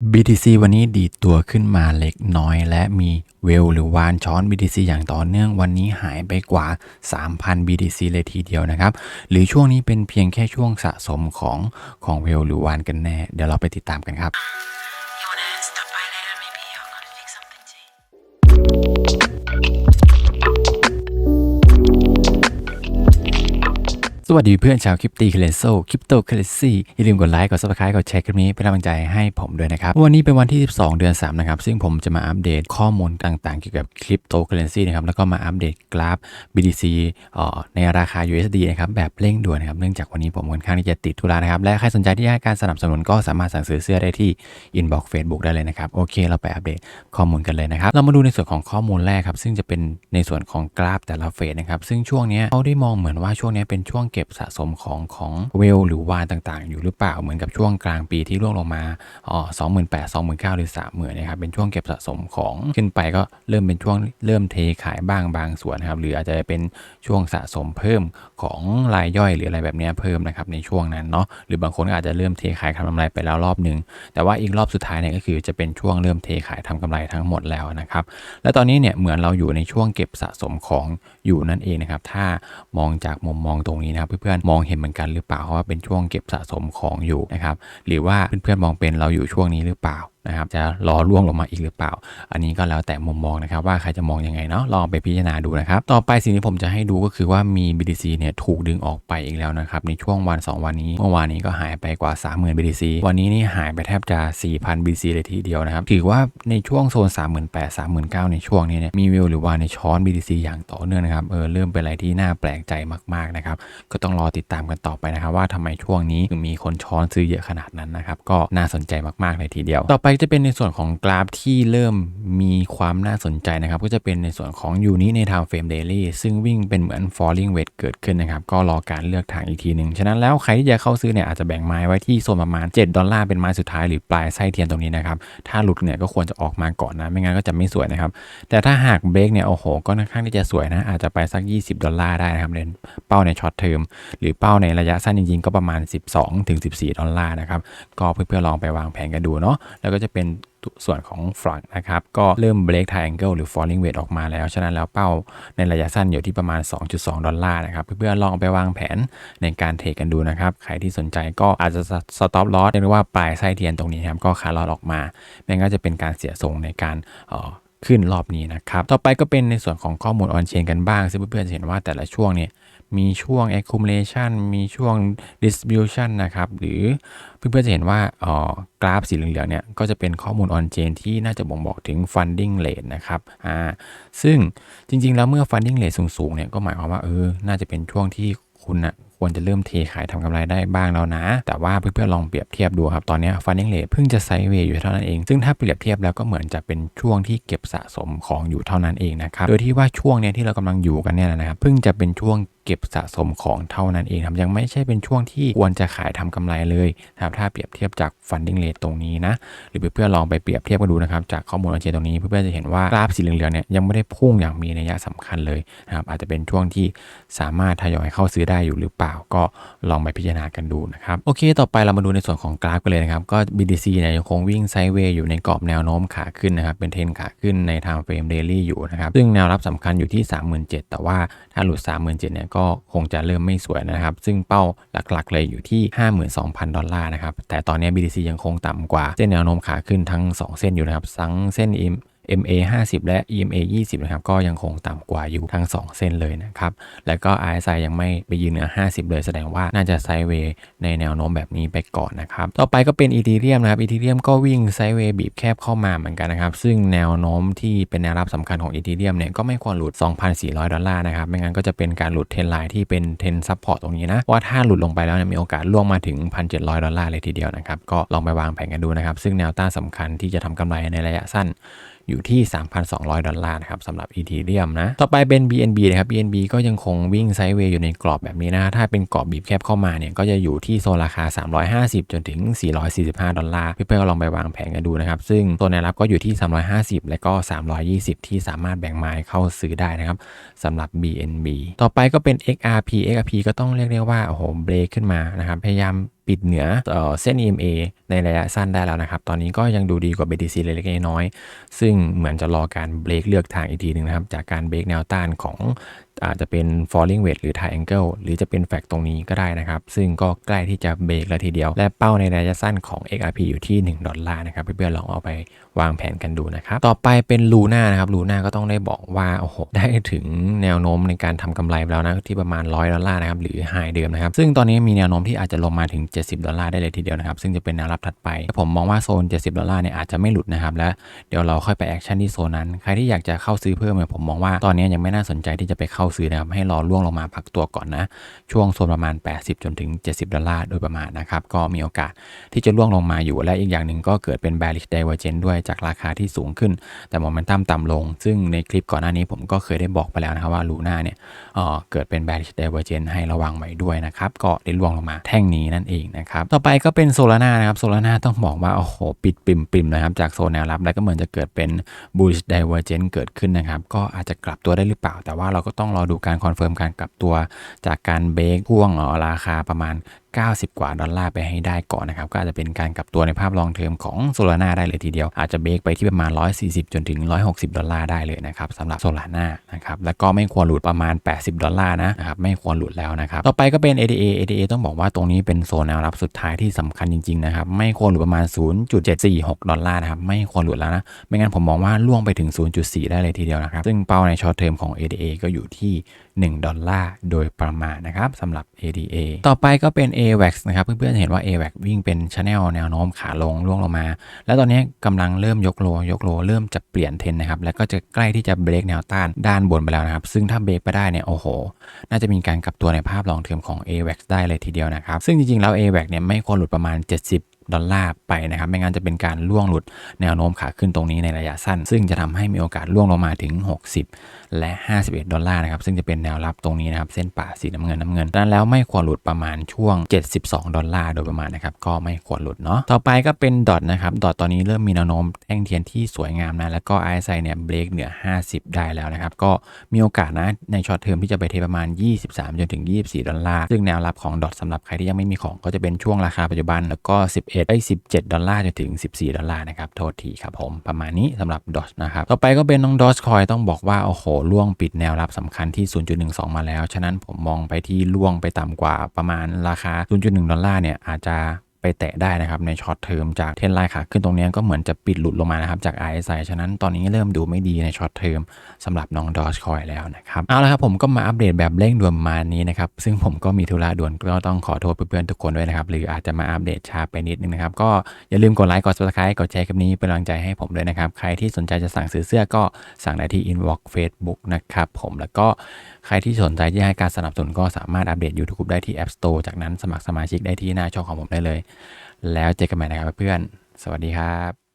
BTC วันนี้ดีดตัวขึ้นมาเล็กน้อย และมีเวลหรือวานช้อน BTC อย่างต่อเนื่องวันนี้หายไปกว่า 3,000 BTC เลยทีเดียวนะครับ หรือช่วงนี้เป็นเพียงแค่ช่วงสะสมของของเวลหรือวานกันแน่ เดี๋ยวเราไปติดตามกันครับ สวัสดีเพื่อนชาวคริปตีเคเลนโซคริปโตเคเลซี่อย่าลืมกดไลค์กดซับสไครต์กดแชร์คลิปนี้เป็นกำลังใจให้ผมด้วยนะครับ วันนี้เป็นวันที่ 12 เดือน 3 นะครับ ซึ่งผมจะมาอัปเดตข้อมูลต่างๆ เกี่ยวกับคริปโตเคเลนซี่นะครับ แล้วก็มาอัปเดตกราฟ BTC เอ่อในราคา USD นะครับ แบบเร่งด่วนนะครับ เนื่องจากวันนี้ผมค่อนข้างที่จะติดธุระนะครับ และใครสนใจที่จะให้การสนับสนุนก็สามารถสั่งซื้อเสื้อได้ที่ inbox Facebook ได้เลยนะครับโอเค เราไปอัปเดตข้อมูลกันเลยนะครับเรามาดูในส่วนของข้อมูลแรกครับซึ่งจะเป็นในส่วนของกราฟแต่ละเฟสนะครับซึ่งช่วงนี้เขาได้มองเหมือนว่าช่วงนี้เป็นช่วงเก็บสะสมของของเวลหรือวานต่างๆ อยู่หรือเปล่าเหมือนกับช่วงกลางปีที่ร่วงลงมาอ๋อสองหมื่นแปดสองหมื่นเก้าหรือสามหมื่นนะครับเป็นช่วงเก็บสะสมของขึ้นไปก็เริ่มเป็นช่วงเริ่มเทขายบ้างบางส่วนนะครับหรืออาจจะเป็นช่วงสะสมเพิ่มของรายย่อยหรืออะไรแบบนี้เพิ่มนะครับในช่วงนั้นเนาะหรือบางคนก็อาจจะเริ่มเทขายทำกำไรไปแล้วรอบหนึ่งแต่ว่าอีกรอบสุดท้ายเนี่ยก็คือจะเป็นช่วงเริ่มเทขายทำกำไรทั้งหมดแล้วนะครับและตอนนี้เนี่ยเหมือนเราอยู่ในช่วงเก็บสะสมของอยู่นั่นเองนะครับถ้ามองจากมุมมองตรงนี้นะครับเพื่อนๆมองเห็นเหมือนกันหรือเปล่าเพราะว่าเป็นช่วงเก็บสะสมของอยู่นะครับหรือว่าเพื่อนๆมองเป็นเราอยู่ช่วงนี้หรือเปล่านะครับจะรอล่วงลงมาอีกหรือเปล่า อันนี้ก็แล้วแต่มุมมองนะครับว่าใครจะมองยังไงเนาะลองไปพิจารณาดูนะครับ ต่อไปสิ่งที่ผมจะให้ดูก็คือว่ามี BTC เนี่ยถูกดึงออกไปอีกแล้วนะครับในช่วงวัน 2 วันนี้เมื่อวานนี้ก็หายไปกว่า 30,000 BTC วันนี้นี่หายไปแทบจะ 4,000 BTC เลยทีเดียวนะครับถือว่าในช่วงโซน 38,000 39,000 ในช่วงนี้เนี่ยมีวิวหรือว่าในช้อน BTC อย่างต่อเนื่องนะครับเออเริ่มเป็นอะไรที่น่าแปลกใจมากๆนะครับก็ต้องรอติดตามกันต่อไปนะครับว่าทำไมช่วงนี้มีคนช้อนซื้อเยอะขนาดนั้นนะครับก็น่าสนใจมากๆเลยทีเดียวต่อไปไปจะเป็นในส่วนของกราฟที่เริ่มมีความน่าสนใจนะครับ ก็จะเป็นในส่วนของยูนิใน time frame daily ซึ่งวิ่งเป็นเหมือน falling wedge เกิดขึ้นนะครับ ก็รอการเลือกทางอีกทีหนึ่งฉะนั้นแล้วใครที่จะเข้าซื้อเนี่ยอาจจะแบ่งไม้ไว้ที่โซนประมาณ 7 ดอลลาร์เป็นไม้สุดท้ายหรือปลายไส้เทียนตรงนี้นะครับ ถ้าหลุดเนี่ยก็ควรจะออกมาก่อนนะ ไม่งั้นก็จะไม่สวยนะครับ แต่ถ้าหากเบรกเนี่ยโอ้โหก็ค่อนข้างที่จะสวยนะ อาจจะไปสัก 20 ดอลลาร์ได้นะครับในเป้าในช็อตเทอมหรือเป้าในระยะสั้นจริงๆก็ประมาณ 12-14 ดอลลาร์นะครับก็เพื่อนๆลองไปวางแผนกันดูเนาะแล้วก็ก็จะเป็นส่วนของฝรั่งนะครับ ก็เริ่ม break triangle หรือ falling wedge ออกมาแล้ว ฉะนั้นแล้วเป้าในระยะสั้นอยู่ที่ประมาณ 2.2 ดอลลาร์นะครับ เพื่อนๆลองไปวางแผนในการเทรดกันดูนะครับ ใครที่สนใจก็อาจจะ stop loss เรียกว่าปลายไส้เทียนตรงนี้ครับก็คาร์ลอสออกมาไม่งั้นก็จะเป็นการเสียทรงในการออขึ้นรอบนี้นะครับ ต่อไปก็เป็นในส่วนของข้อมูลออนเชนกันบ้าง ซึ่งเพื่อนๆจะเห็นว่าแต่ละช่วงเนี่ย มีช่วง accumulation มีช่วง distribution นะครับ หรือเพื่อนๆจะเห็นว่าอ๋อกราฟสีเหลืองๆเนี่ย ก็จะเป็นข้อมูลออนเชนที่น่าจะบ่งบอกถึง funding rate นะครับอ่าซึ่งจริงๆ แล้วเมื่อ funding rate สูงๆเนี่ยก็หมายความว่าเออน่าจะเป็นช่วงที่คุณนะ ควรจะเริ่มเทขายทำกำไรได้บ้างแล้วนะ แต่ว่าเพื่อนๆลองเปรียบเทียบดูครับ ตอนนี้ funding rate เพิ่งจะไซด์เวย์อยู่เท่านั้นเอง ซึ่งถ้าเปรียบเทียบแล้วก็เหมือนจะเป็นช่วงที่เก็บสะสมของอยู่เท่านั้นเองนะครับ โดยที่ว่าช่วงเนี้ยที่เรากำลังอยู่กันเนี่ยนะครับ เพิ่งจะเป็นช่วงเก็บสะสมของเท่านั้นเองครับยังไม่ใช่เป็นช่วงที่ควรจะขายทำกำไรเลยนะครับถ้าเปรียบเทียบจาก funding rate ตรงนี้นะ หรือเพื่อนๆลองไปเปรียบเทียบกันดูนะครับจากข้อมูลอันเชนตรงนี้เพื่อนๆจะเห็นว่ากราฟสีเหลืองๆเนี่ยยังไม่ได้พุ่งอย่างมีนัยสำคัญเลยนะครับอาจจะเป็นช่วงที่สามารถทยอยเข้าซื้อได้อยู่หรือเปล่าก็ลองไปพิจารณากันดูนะครับโอเค ต่อไปเรามาดูในส่วนของกราฟกันเลยนะครับก็ BTC เนี่ยยังคงวิ่งไซด์เวย์อยู่ในกรอบแนวโน้มขาขึ้นนะครับเป็นเทรนขาขึ้นใน time frame daily อยู่นะครับซึ่งแนวรับสำคัญอยู่ที่ 37,000 แต่ว่าถ้าหลุด 37,000เนี่ยก็คงจะเริ่มไม่สวยนะครับ ซึ่งเป้าหลักๆ เลยอยู่ที่ 52,000 ดอลลาร์นะครับแต่ตอนนี้ BTC ยังคงต่ำกว่าเส้นแนวโน้มขาขึ้นทั้ง 2 เส้นอยู่นะครับทั้งเส้น MA 50 และ EMA 20 นะครับ ก็ยังคงต่ำกว่าอยู่ทั้ง 2 เส้นเลยนะครับ แล้วก็ RSI ยังไม่ไปยืนเหนือ 50 เลยแสดงว่าน่าจะไซด์เวย์ในแนวโน้มแบบนี้ไปก่อนนะครับ ต่อไปก็เป็นอีทีเรียมนะครับอีทีเรียมก็วิ่งไซด์เวย์บีบแคบเข้ามาเหมือนกันนะครับ ซึ่งแนวโน้มที่เป็นแนวรับสำคัญของอีทีเรียมเนี่ยก็ไม่ควรหลุด 2,400 ดอลลาร์นะครับ ไม่งั้นก็จะเป็นการหลุดเทนไลน์ที่เป็นเทนซับพอร์ตตรงนี้นะว่าถ้าหลุดลงไปแล้วเนี่ยมีโอกาสล่วงมาถึง 1,700 ดอลลาร์เลยทีเดียวนะครับก็ลองไปวางแผนกันดูนะครับซึ่งแนวต้านสำคัญที่จะทำกำไรในระยะสั้น อยู่ที่ 3,200 ดอลลาร์นะครับสำหรับอีทีเรียมนะ ต่อไปเป็น BNB นะครับ BNB ก็ยังคงวิ่งไซด์เวย์อยู่ในกรอบแบบนี้นะ ถ้าเป็นกรอบบีบแคบเข้ามาเนี่ยก็จะอยู่ที่โซนราคา 350 จนถึง 445 ดอลลาร์เพื่อนๆก็ลองไปวางแผนกันดูนะครับ ซึ่งตัวแนวรับก็อยู่ที่ 350 และก็ 320 ที่สามารถแบ่งไม้เข้าซื้อได้นะครับสำหรับ BNB ต่อไปก็เป็น XRP XRP ก็ต้องเรียกได้ว่าโอ้โหเบรกขึ้นมานะครับพยายาม ปิดเหนือเออเส้น EMA ในระยะสั้นได้แล้วนะครับ ตอนนี้ก็ยังดูดีกว่า BTC เล็กๆน้อยๆซึ่งเหมือนจะรอการเบรกเลือกทางอีกทีหนึ่งนะครับ จากการเบรกแนวต้านของ อาจจะเป็น falling wedge หรือ triangle หรือจะเป็นแฟกตรงนี้ก็ได้นะครับ ซึ่งก็ใกล้ที่จะเบรกแล้วทีเดียว และเป้าในระยะสั้นของ XRP อยู่ที่ 1 ดอลลาร์นะครับ เพื่อนๆลองเอาไปวางแผนกันดูนะครับ ต่อไปเป็นลูน่านะครับลูน่าก็ต้องได้บอกว่าโอ้โหได้ถึงแนวโน้มในการทำกำไรแล้วนะที่ประมาณ 100 ดอลลาร์นะครับหรือไฮเดิมนะครับซึ่งตอนนี้มีแนวโน้มที่อาจจะลงมาถึง 70 ดอลลาร์ได้เลยทีเดียวนะครับซึ่งจะเป็นแนวรับถัดไปผมมองว่าโซน 70 ดอลลาร์เนี่ยอาจจะไม่หลุดนะครับและเดี๋ยวเราค่อยไปแอคชั่นที่โซนนั้นใครที่อยากจะเข้าซื้อเพิ่มเนี่ยผมมองว่าตอนนี้ยังไม่น่าสนใจที่จะไปเข้าซื้อนะครับให้รอล่วงลงมาพักตัวก่อนนะ ช่วงโซนประมาณ 80 จนถึง 70 ดอลลาร์โดยประมาณนะครับ ก็มีโอกาสที่จะล่วงลงมาอยู่และอีกอย่างหนึ่งก็เกิดเป็น bearish divergence ด้วยจากราคาที่สูงขึ้น แต่โมเมนตัมต่ำลง ซึ่งในคลิปก่อนหน้านี้ผมก็เคยได้บอกไปแล้วนะครับว่าลูน่าเนี่ยเออเกิดเป็น bearish divergence ให้ระวังไว้ด้วยนะครับก็ได้ล่วงลงมาแท่งนี้นั่นเองนะครับต่อไปก็เป็นโซลาร่านะครับโซลาร่าต้องบอกว่าโอ้โหปิดปิ่มปิมนะครับจากโซนแนวรับแล้วก็เหมือนจะเกิดเป็น bullish divergence เกิดขึ้นนะครับก็อาจจะกลับตัวได้หรือเปล่า แต่ว่าเราก็ต้องรอดูการคอนเฟิร์มการกลับตัวจากการเบรกพ่วงอ่อราคาประมาณ90 กว่าดอลลาร์ไปให้ได้ก่อนนะครับ ก็อาจจะเป็นการกลับตัวในภาพลองเทอมของโซลาร่าได้เลยทีเดียว อาจจะเบรกไปที่ประมาณ 140 จนถึง 160 ดอลลาร์ได้เลยนะครับสำหรับโซลาร่านะครับแล้วก็ไม่ควรหลุดประมาณ 80 ดอลลาร์นะครับไม่ควรหลุดแล้วนะครับต่อไปก็เป็น ADA ADA ต้องบอกว่าตรงนี้เป็นโซนแนวรับสุดท้ายที่สำคัญจริงๆนะครับไม่ควรหลุดประมาณ 0.746 ดอลลาร์นะครับไม่ควรหลุดแล้วนะไม่งั้นผมมองว่าล่วงไปถึง 0.4 ได้เลยทีเดียวนะครับซึ่งเป้าในช็อตเทอมของ ADA ก็อยู่ที่ 1 ดอลลาร์โดยประมาณนะครับสำหรับ ADA ต่อไปก็เป็น AVAX นะครับ เพื่อนๆจะเห็นว่า AVAX วิ่งเป็นชแนลแนวโน้มขาลงล่วงลงมา แล้วตอนนี้กำลังเริ่มยกโลยกโลเริ่มจะเปลี่ยนเทนนะครับ แล้วก็จะใกล้ที่จะเบรกแนวต้านด้านบนไปแล้วนะครับ ซึ่งถ้าเบรกไปได้เนี่ยโอ้โห น่าจะมีการกลับตัวในภาพลองเทอมของ AVAX ได้เลยทีเดียวนะครับ ซึ่งจริงๆแล้ว AVAX เนี่ยไม่ควรหลุดประมาณ 70 ดอลลาร์ไปนะครับไม่งั้นจะเป็นการล่วงหลุดแนวโน้มขาขึ้นตรงนี้ในระยะสั้น ซึ่งจะทำให้มีโอกาสล่วงลงมาถึง 60 และ 51 ดอลลาร์นะครับซึ่งจะเป็นแนวรับตรงนี้นะครับเส้นป่าสีน้ำเงินน้ำเงินดังนั้นแล้วไม่ควรหลุดประมาณช่วง 72 ดอลลาร์โดยประมาณนะครับก็ไม่ควรหลุดเนาะต่อไปก็เป็นดอทนะครับดอทตอนนี้เริ่มมีแนวโน้มแท่งเทียนที่สวยงามนะแล้วก็ RSI เนี่ยเบรกเหนือ 50 ได้แล้วนะครับก็มีโอกาสนะในช็อตเทอมที่จะไปเทประมาณ 23จนถึง 24 ดอลลาร์ซึ่งแนวรับของดอทสำหรับใครที่ยังไม่มีของก็จะเป็นช่วงราคาปัจจุบันแล้วก็11ไอ้17 ดอลลาร์จนถึง 14 ดอลลาร์นะครับ โทษทีครับผม ประมาณนี้สำหรับดอชนะครับ ต่อไปก็เป็นน้องดอชคอยต้องบอกว่า โอ้โห ล่วงปิดแนวรับสำคัญที่ 0.12 มาแล้ว ฉะนั้นผมมองไปที่ล่วงไปต่ำกว่าประมาณราคา 0.1 ดอลลาร์เนี่ยอาจจะ ไปแตะได้นะครับในช็อตเทอมจากเทนไลน์ขาขึ้นตรงนี้ก็เหมือนจะปิดหลุดลงมานะครับจาก RSI ฉะนั้นตอนนี้เริ่มดูไม่ดีในช็อตเทอมสำหรับน้องดอ g คอยแล้วนะครับเอาละครับผมก็มาอัปเดตแบบเร่งด่วนมานี้นะครับซึ่งผมก็มีธุระด่วนก็ต้องขอโทษเพื่อนๆทุกคนด้วยนะครับหรืออาจจะมาอัปเดตช้าไปนิดนึงนะครับก็อย่าลืมกดไลค์กด subscribe กดแชร์คลิปนี้เป็นกำลังใจให้ผมด้วยนะครับใครที่สนใจจะสั่งซื้อเสื้อก็สั่งได้ที่ inbox Facebook นะครับผมแล้วก็ใครที่สนใจที่ให้การสนับสนุนก็สามารถอัปเดต YouTube ได้ที่ App Store จากนั้นสมัครสมาชิกได้ที่หน้าช่องของผมได้เลยแล้วเจอกันใหม่นะครับเพื่อน สวัสดีครับ